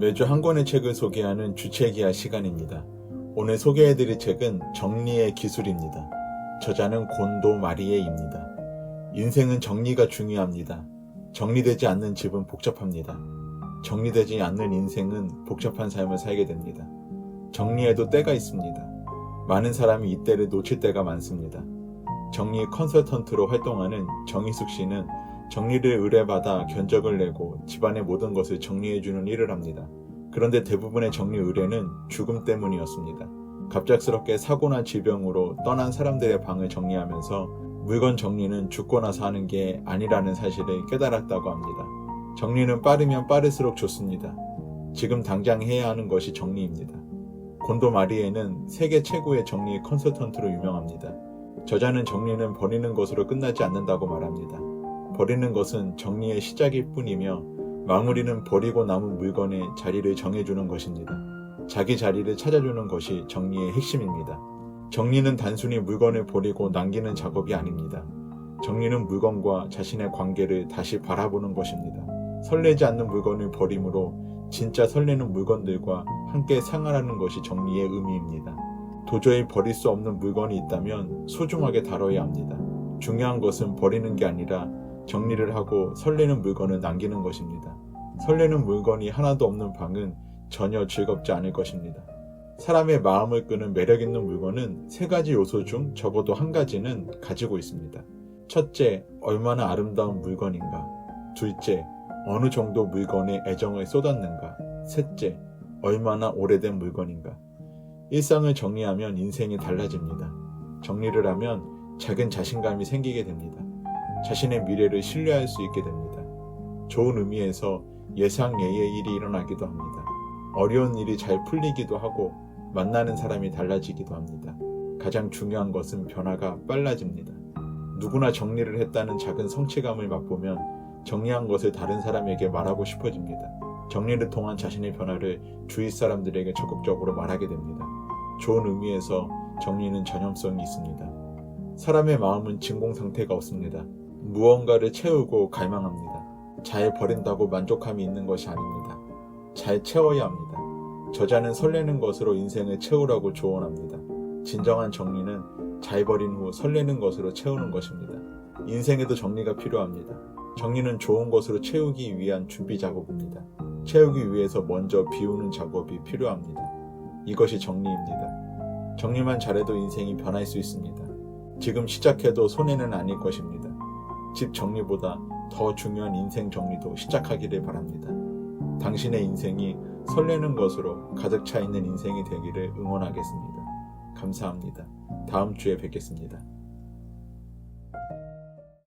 매주 한 권의 책을 소개하는 주책이야 시간입니다. 오늘 소개해드릴 책은 정리의 기술입니다. 저자는 곤도 마리에입니다. 인생은 정리가 중요합니다. 정리되지 않는 집은 복잡합니다. 정리되지 않는 인생은 복잡한 삶을 살게 됩니다. 정리에도 때가 있습니다. 많은 사람이 이 때를 놓칠 때가 많습니다. 정리 컨설턴트로 활동하는 정희숙 씨는 정리를 의뢰받아 견적을 내고 집안의 모든 것을 정리해주는 일을 합니다. 그런데 대부분의 정리 의뢰는 죽음 때문이었습니다. 갑작스럽게 사고나 질병으로 떠난 사람들의 방을 정리하면서 물건 정리는 죽고 나서 하는 게 아니라는 사실을 깨달았다고 합니다. 정리는 빠르면 빠를수록 좋습니다. 지금 당장 해야 하는 것이 정리입니다. 곤도 마리에는 세계 최고의 정리 컨설턴트로 유명합니다. 저자는 정리는 버리는 것으로 끝나지 않는다고 말합니다. 버리는 것은 정리의 시작일 뿐이며 마무리는 버리고 남은 물건의 자리를 정해주는 것입니다. 자기 자리를 찾아주는 것이 정리의 핵심입니다. 정리는 단순히 물건을 버리고 남기는 작업이 아닙니다. 정리는 물건과 자신의 관계를 다시 바라보는 것입니다. 설레지 않는 물건을 버림으로 진짜 설레는 물건들과 함께 생활하는 것이 정리의 의미입니다. 도저히 버릴 수 없는 물건이 있다면 소중하게 다뤄야 합니다. 중요한 것은 버리는 게 아니라 정리를 하고 설레는 물건을 남기는 것입니다. 설레는 물건이 하나도 없는 방은 전혀 즐겁지 않을 것입니다. 사람의 마음을 끄는 매력 있는 물건은 세 가지 요소 중 적어도 한 가지는 가지고 있습니다. 첫째, 얼마나 아름다운 물건인가. 둘째, 어느 정도 물건에 애정을 쏟았는가. 셋째, 얼마나 오래된 물건인가. 일상을 정리하면 인생이 달라집니다. 정리를 하면 작은 자신감이 생기게 됩니다. 자신의 미래를 신뢰할 수 있게 됩니다. 좋은 의미에서 예상 예의 일이 일어나기도 합니다. 어려운 일이 잘 풀리기도 하고 만나는 사람이 달라지기도 합니다. 가장 중요한 것은 변화가 빨라집니다. 누구나 정리를 했다는 작은 성취감을 맛보면 정리한 것을 다른 사람에게 말하고 싶어집니다. 정리를 통한 자신의 변화를 주위 사람들에게 적극적으로 말하게 됩니다. 좋은 의미에서 정리는 전염성이 있습니다. 사람의 마음은 진공 상태가 없습니다. 무언가를 채우고 갈망합니다. 잘 버린다고 만족함이 있는 것이 아닙니다. 잘 채워야 합니다. 저자는 설레는 것으로 인생을 채우라고 조언합니다. 진정한 정리는 잘 버린 후 설레는 것으로 채우는 것입니다. 인생에도 정리가 필요합니다. 정리는 좋은 것으로 채우기 위한 준비 작업입니다. 채우기 위해서 먼저 비우는 작업이 필요합니다. 이것이 정리입니다. 정리만 잘해도 인생이 변할 수 있습니다. 지금 시작해도 손해는 아닐 것입니다. 집 정리보다 더 중요한 인생 정리도 시작하기를 바랍니다. 당신의 인생이 설레는 것으로 가득 차 있는 인생이 되기를 응원하겠습니다. 감사합니다. 다음 주에 뵙겠습니다.